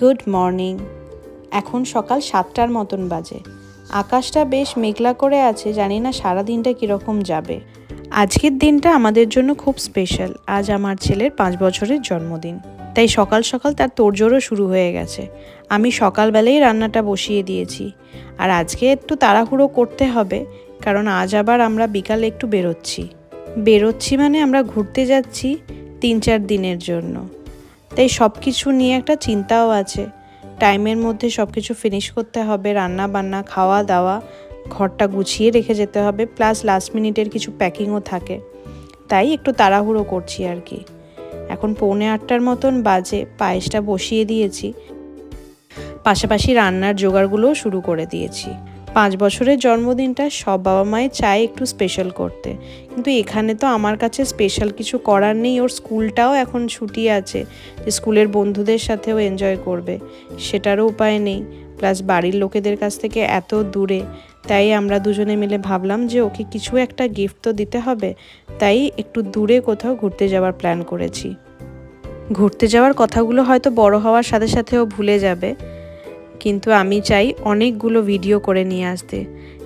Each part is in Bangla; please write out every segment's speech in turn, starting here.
Good morning. এখন সকাল সাতটার মতন বাজে। আকাশটা বেশ মেঘলা করে আছে, জানি না সারা দিনটা কীরকম যাবে। আজকের দিনটা আমাদের জন্য খুব স্পেশাল, আজ আমার ছেলের পাঁচ বছরের জন্মদিন। তাই সকাল সকাল তার তোড়জোড়ও শুরু হয়ে গেছে। আমি সকালবেলাই রান্নাটা বসিয়ে দিয়েছি। আর আজকে একটু তাড়াহুড়ো করতে হবে, কারণ আজ আবার আমরা বিকালে একটু বেরোচ্ছি। বেরোচ্ছি মানে আমরা ঘুরতে যাচ্ছি তিন চার দিনের জন্য। তাই সব কিছু নিয়ে একটা চিন্তাও আছে। টাইমের মধ্যে সব কিছু ফিনিশ করতে হবে রান্না বান্না খাওয়া দাওয়া ঘরটা গুছিয়ে রেখে যেতে হবে প্লাস লাস্ট মিনিটের কিছু প্যাকিংও থাকে। তাই একটু তাড়াহুড়ো করছি আর কি। এখন পৌনে আটটার মতন বাজে, পায়েসটা বসিয়ে দিয়েছি। পাশাপাশি রান্নার জোগাড়গুলোও শুরু করে দিয়েছি। পাঁচ বছরের জন্মদিনটা সব বাবা মায়ের চায় একটু স্পেশাল করতে। কিন্তু এখানে তো আমার কাছে স্পেশাল কিছু করার নেই, ওর স্কুলটাও এখন ছুটি আছে স্কুলের বন্ধুদের সাথেও এনজয় করবে, সেটারও উপায় নেই। প্লাস বাড়ির লোকেদের কাছ থেকে এত দূরে, তাই আমরা দুজনে মিলে ভাবলাম যে ওকে কিছু একটা গিফট তো দিতে হবে, তাই একটু দূরে কোথাও ঘুরতে যাওয়ার প্ল্যান করেছি। ঘুরতে যাওয়ার কথাগুলো হয়তো বড় হওয়ার সাথে সাথেও ভুলে যাবে কিন্তু আমি চাই অনেকগুলো ভিডিও করে নিয়ে আসতে,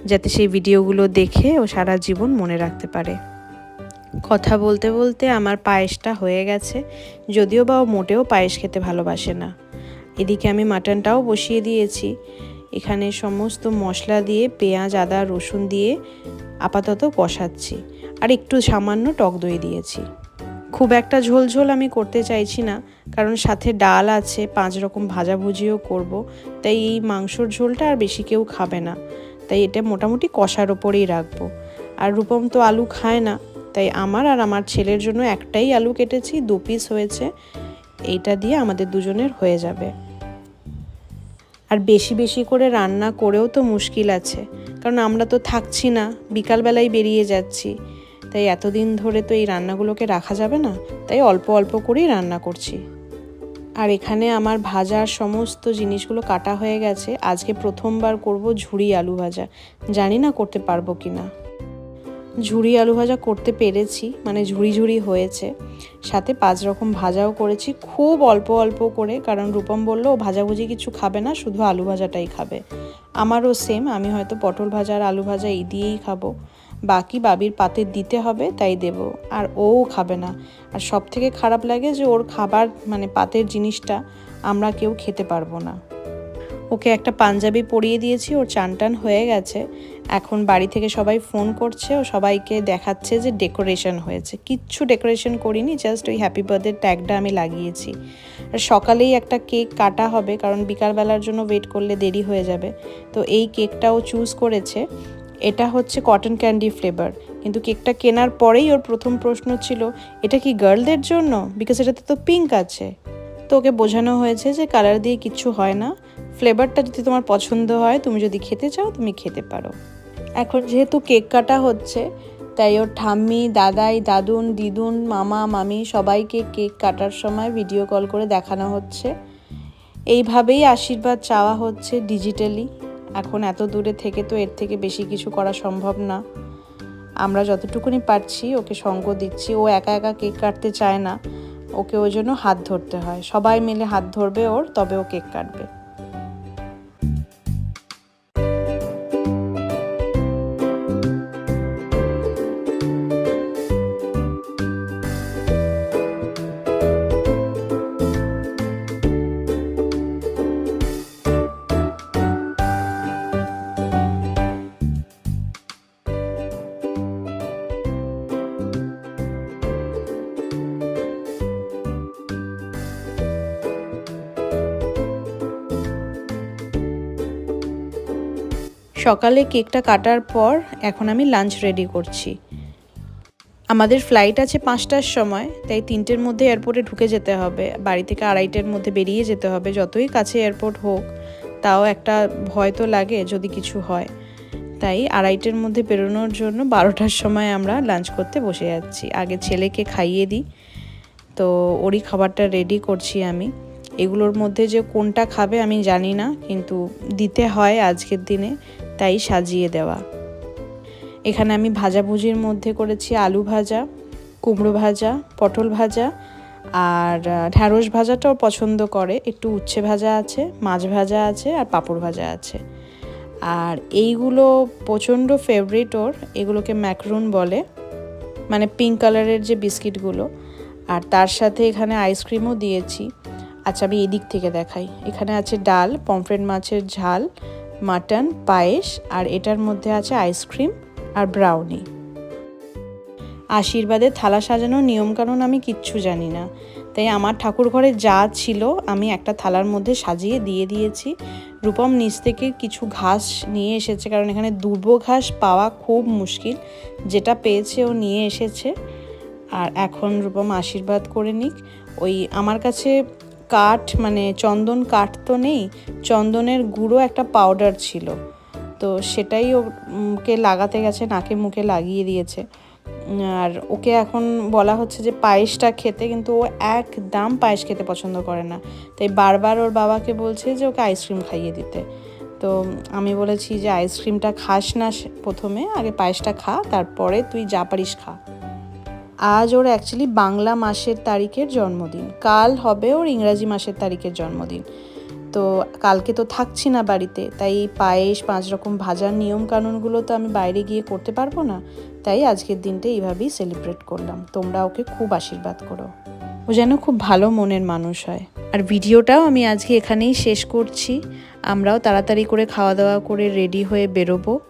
যাতে সেই ভিডিওগুলো দেখে ও সারা জীবন মনে রাখতে পারে। কথা বলতে বলতে আমার পায়েসটা হয়ে গেছে, যদিও বা ও মোটেও পায়েস খেতে ভালোবাসে না। এদিকে আমি মাটনটাও বসিয়ে দিয়েছি। এখানে সমস্ত মশলা দিয়ে পেঁয়াজ, আদা, রসুন দিয়ে আপাতত কষাচ্ছি। আর একটু সামান্য টক দই দিয়েছি। খুব একটা ঝোল ঝোল আমি করতে চাইছি না, কারণ সাথে ডাল আছে, পাঁচ রকম ভাজাভুজিও করব, তাই এই মাংসর ঝোলটা আর বেশি কেউ খাবে না, তাই এটা মোটামুটি কষার ওপরেই রাখব। আর রূপম তো আলু খায় না, তাই আমার আর আমার ছেলের জন্য একটাই আলু কেটেছি, দু পিস হয়েছে, এইটা দিয়ে আমাদের দুজনের হয়ে যাবে। আর বেশি বেশি করে রান্না করেও তো মুশকিল আছে, কারণ আমরা তো থাকছি না, বিকালবেলায় বেরিয়ে যাচ্ছি তাই এতদিন ধরে তো এই রান্নাগুলোকে রাখা যাবে না? তাই অল্প অল্প করেই রান্না করছি। আর এখানে আমার ভাজার সমস্ত জিনিসগুলো কাটা হয়ে গেছে। আজকে প্রথমবার করব ঝুড়ি আলু ভাজা। জানি না করতে পারব কি না ঝুড়ি আলু ভাজা করতে পেরেছি মানে ঝুড়ি ঝুড়ি হয়েছে। সাথে পাঁচ রকম ভাজাও করেছি, খুব অল্প অল্প করে, কারণ রূপম বলল, ও ভাজাভুজি কিছু খাবে না, শুধু আলু ভাজাটাই খাবে। আমারও সেম আমি হয়তো পটল ভাজা আর আলু ভাজা এই দিয়েই খাব। বাকি বাবির পাতে দিতে হবে, তাই দেব। আর ও খাবে না। আর সব থেকে খারাপ লাগে যে ওর খাবার মানে পাতের জিনিসটা আমরা কেউ খেতে পারব না। ওকে একটা পাঞ্জাবি পরিয়ে দিয়েছি, ওর চান টান হয়ে গেছে। এখন বাড়ি থেকে সবাই ফোন করছে, ও সবাইকে দেখাচ্ছে যে ডেকোরেশন হয়েছে। কিচ্ছু ডেকোরেশন করিনি, জাস্ট ওই হ্যাপি বার্থডে ট্যাগটা আমি লাগিয়েছি। আর সকালেই একটা কেক কাটা হবে, কারণ বিকালবেলার জন্য ওয়েট করলে দেরি হয়ে যাবে। তো এই কেকটাও চুজ করেছে। এটা হচ্ছে কটন ক্যান্ডি ফ্লেভার কিন্তু কেকটা কেনার পরেই ওর প্রথম প্রশ্ন ছিল, এটা কি গার্লদের জন্য? বিকজ এটাতে তো পিঙ্ক আছে। তো ওকে বোঝানো হয়েছে যে কালার দিয়ে কিচ্ছু হয় না। ফ্লেভারটা যদি তোমার পছন্দ হয়, তুমি যদি খেতে চাও, তুমি খেতে পারো। এখন যেহেতু কেক কাটা হচ্ছে, তাই ওর ঠাম্মি, দাদাই, দাদুন, দিদুন, মামা, মামি সবাইকে কেক কাটার সময় ভিডিও কল করে দেখানো হচ্ছে। এইভাবেই আশীর্বাদ চাওয়া হচ্ছে ডিজিটালি এখন এত দূরে থেকে তো এর থেকে বেশি কিছু করা সম্ভব না। আমরা যতটুকুনি পারছি, ওকে সঙ্গ দিচ্ছি। ও একা একা কেক কাটতে চায় না। ওকে ওই জন্য হাত ধরতে হয়। সবাই মিলে হাত ধরবে ওর, তবে ও কেক কাটবে। সকালে কেকটা কাটার পর এখন আমি লাঞ্চ রেডি করছি। আমাদের ফ্লাইট আছে পাঁচটার সময়, তাই তিনটের মধ্যে এয়ারপোর্টে ঢুকে যেতে হবে। বাড়ি থেকে আড়াইটের মধ্যে বেরিয়ে যেতে হবে, যতই কাছে এয়ারপোর্ট হোক। তাও একটা ভয় তো লাগে যদি কিছু হয়। তাই আড়াইটের মধ্যে বেরোনোর জন্য বারোটার সময় আমরা লাঞ্চ করতে বসে যাচ্ছি। আগে ছেলেকে খাইয়ে দিই। তো ওরই খাবারটা রেডি করছি আমি। এগুলোর মধ্যে যে কোনটা খাবে আমি জানি না, কিন্তু দিতে হয় আজকের দিনে। তাই সাজিয়ে দেওয়া। এখানে আমি ভাজাভুজির মধ্যে করেছি আলু ভাজা, কুমড়ো ভাজা, পটল ভাজা আর ঢ্যাঁড়স ভাজাটাও পছন্দ করে। একটু উচ্ছে ভাজা আছে, মাছ ভাজা আছে আর পাঁপড় ভাজা আছে। আর এইগুলো প্রচণ্ড ফেভারিট ওর, এগুলোকে ম্যাকরুন বলে। মানে পিঙ্ক কালারের যে বিস্কিটগুলো। আর তার সাথে এখানে আইসক্রিমও দিয়েছি। আচ্ছা আমি এদিক থেকে দেখাই। এখানে আছে ডাল পমফ্রেট মাছের ঝাল মাটন, পায়েস, আর এটার মধ্যে আছে আইসক্রিম আর ব্রাউনি। আশীর্বাদে থালা সাজানোর নিয়মকানুন আমি কিচ্ছু জানি না। তাই আমার ঠাকুর ঘরে যা ছিল আমি একটা থালার মধ্যে সাজিয়ে দিয়ে দিয়েছি। রূপম নিচ থেকে কিছু ঘাস নিয়ে এসেছে, কারণ এখানে দুর্ব ঘাস পাওয়া খুব মুশকিল। যেটা পেয়েছে ও নিয়ে এসেছে। আর এখন রূপম আশীর্বাদ করে নিক। ওই আমার কাছে কাঠ মানে চন্দন কাঠ তো নেই, চন্দনের গুঁড়ো একটা পাউডার ছিল। তো সেটাই ওকে লাগাতে গেছে, নাকে মুখে লাগিয়ে দিয়েছে। আর ওকে এখন বলা হচ্ছে যে পায়েসটা খেতে, কিন্তু ও একদম পায়েস খেতে পছন্দ করে না। তাই বারবার ওর বাবাকে বলছে যে ওকে আইসক্রিম খাইয়ে দিতে। তো আমি বলেছি যে আইসক্রিমটা খাস না প্রথমে, আগে পায়েসটা খা, তারপরে তুই যা পারিস খা। আজ ওর অ্যাকচুয়ালি বাংলা মাসের তারিখের জন্মদিন। কাল হবে ওর ইংরাজি মাসের তারিখের জন্মদিন। তো কালকে তো থাকছি না বাড়িতে, তাই পায়েস, পাঁচ রকম ভাজার নিয়ম কানুনগুলো তো আমি বাইরে গিয়ে করতে পারব না। তাই আজকের দিনটা এইভাবেই সেলিব্রেট করলাম। তোমরা ওকে খুব আশীর্বাদ করো। ও যেন খুব ভালো মনের মানুষ হয়। আর ভিডিওটাও আমি আজকে এখানেই শেষ করছি। আমরাও তাড়াতাড়ি করে খাওয়া দাওয়া করে রেডি হয়ে বেরোবো।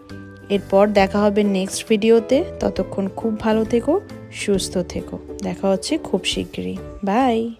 এরপর দেখা হবে নেক্সট ভিডিওতে ততক্ষণ খুব ভালো থেকো। সুস্থ থেকো। দেখা হচ্ছে খুব শীঘ্রই। বাই!